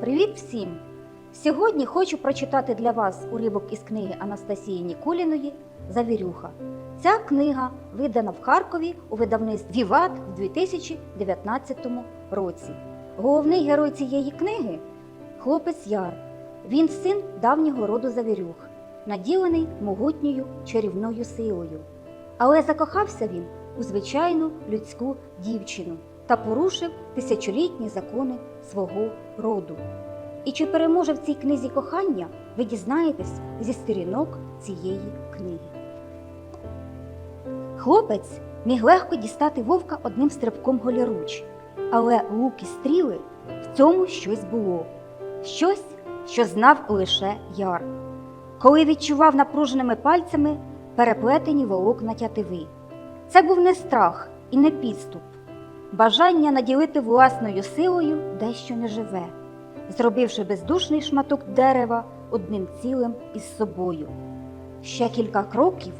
Привіт всім! Сьогодні хочу прочитати для вас уривок із книги Анастасії Нікуліної Завірюха. Ця книга видана в Харкові у видавництві Віват в 2019 році. Головний герой цієї книги хлопець Яр. Він син давнього роду Завірюх, наділений могутньою чарівною силою. Але закохався він у звичайну людську дівчину та порушив тисячолітні закони свого роду. І чи переможе в цій книзі кохання, ви дізнаєтесь зі сторінок цієї книги. Хлопець міг легко дістати вовка одним стрибком голіруч, але лук і стріли в цьому щось було, щось, що знав лише яр. Коли відчував напруженими пальцями переплетені волокна тятиви. Це був не страх і не підступ, бажання наділити власною силою дещо неживе, зробивши бездушний шматок дерева одним цілим із собою. Ще кілька кроків,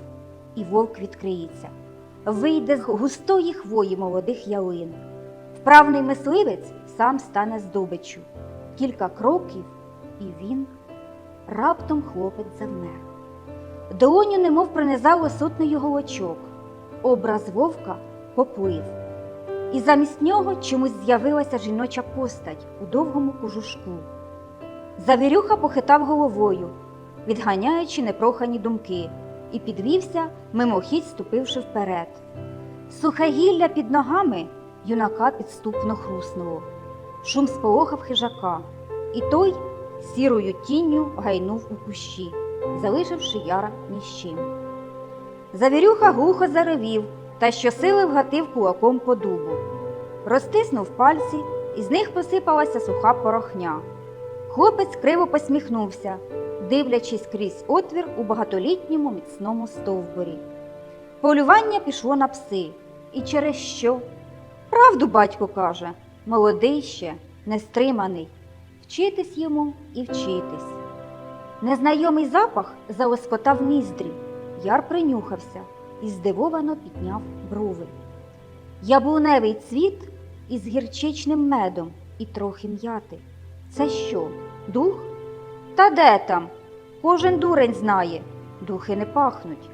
і вовк відкриється, вийде з густої хвої молодих ялин. Вправний мисливець сам стане здобиччю. Кілька кроків, і він раптом хлопець завмер. Долоню немов пронизало сотнею голочок. Образ вовка поплив, і замість нього чомусь з'явилася жіноча постать у довгому кожушку. Завірюха похитав головою, відганяючи непрохані думки, і підвівся, мимохідь ступивши вперед. Сухе гілля під ногами юнака підступно хруснуло. Шум сполохав хижака, і той сірою тінню гайнув у кущі, залишивши яра ні з чим. Завірюха глухо заревів та щосили вгатив кулаком по дубу. Розтиснув пальці, і з них посипалася суха порохня. Хлопець криво посміхнувся, дивлячись крізь отвір у багатолітньому міцному стовбурі. Полювання пішло на пси. І через що? Правду батько каже, молодий ще, нестриманий. Вчитись йому і вчитись. Незнайомий запах залоскотав ніздрі. Яр принюхався і здивовано підняв брови. Яблуневий цвіт із гірчичним медом і трохи м'яти. Це що, дух? Та де там? Кожен дурень знає, духи не пахнуть.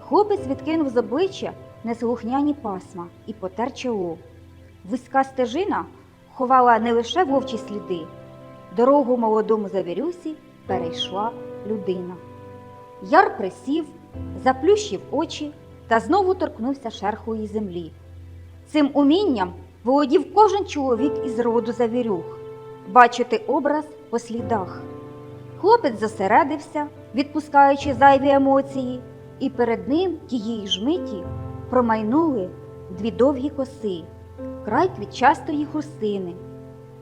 Хлопець відкинув з обличчя неслухняні пасма і потер чоло. Вузька стежина ховала не лише вовчі сліди, дорогу молодому завірюсі перейшла людина. Яр присів, заплющив очі та знову торкнувся шерхової землі. Цим умінням володів кожен чоловік із роду завірюх бачити образ по слідах. Хлопець зосередився, відпускаючи зайві емоції, і перед ним тієї ж миті промайнули дві довгі коси, край квітчастої хустини,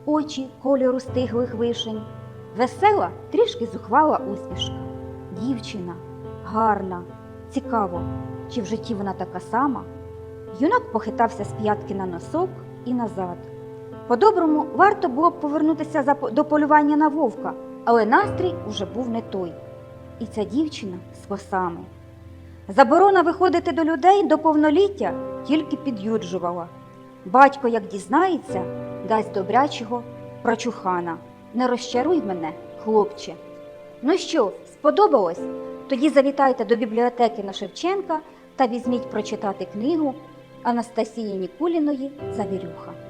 очі кольору стиглих вишень, весела, трішки зухвала усмішка. Дівчина гарна, цікаво, чи в житті вона така сама. Юнак похитався з п'ятки на носок і назад. По-доброму, варто було б повернутися до полювання на вовка, але настрій уже був не той. І ця дівчина з косами. Заборона виходити до людей до повноліття тільки під'юджувала. Батько, як дізнається, дасть добрячого прочухана. Не розчаруй мене, хлопче. Ну що, сподобалось? Тоді завітайте до бібліотеки на Шевченка та візьміть прочитати книгу Анастасії Нікуліної Завірюха.